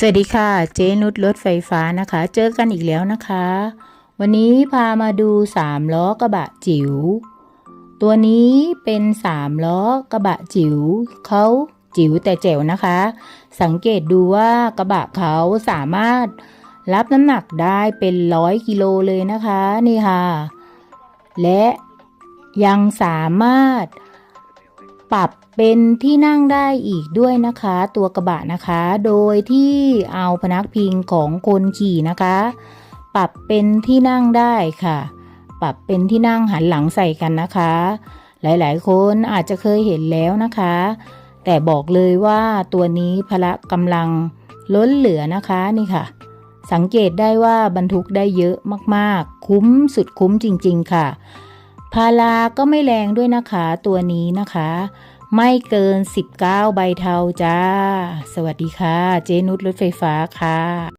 สวัสดีค่ะเจนุชรถไฟฟ้านะคะ เจอกันอีกแล้วนะคะ วันนี้พามาดูสามล้อกระบะจิ๋วตัวนี้เป็นสามล้อกระบะจิ๋วเขาจิ๋วแต่แจ๋วนะคะ สังเกตดูว่ากระบะเขาสามารถรับน้ำหนักได้เป็นร้อยกิโลเลยนะคะนี่ค่ะ และยังสามารถ ปรับเป็นที่นั่งได้อีกด้วยนะคะ ตัวกระบะนะคะ โดยที่เอาพนักพิงของคนขี่นะคะ ปรับเป็นที่นั่งได้ค่ะ ปรับเป็นที่นั่งหันหลังใส่กันนะคะ หลาย ๆ คนอาจจะเคยเห็นแล้วนะคะ แต่บอกเลยว่าตัวนี้พละกำลังล้นเหลือนะคะนี่ค่ะ สังเกตได้ว่าบรรทุกได้เยอะมาก ๆ คุ้มสุดคุ้มจริง ๆ ค่ะ พาราก็ไม่แรงด้วยนะคะตัวนี้นะคะ ไม่เกิน 19 ใบเทาจ้า สวัสดีค่ะ เจนุชรถไฟฟ้าค่ะ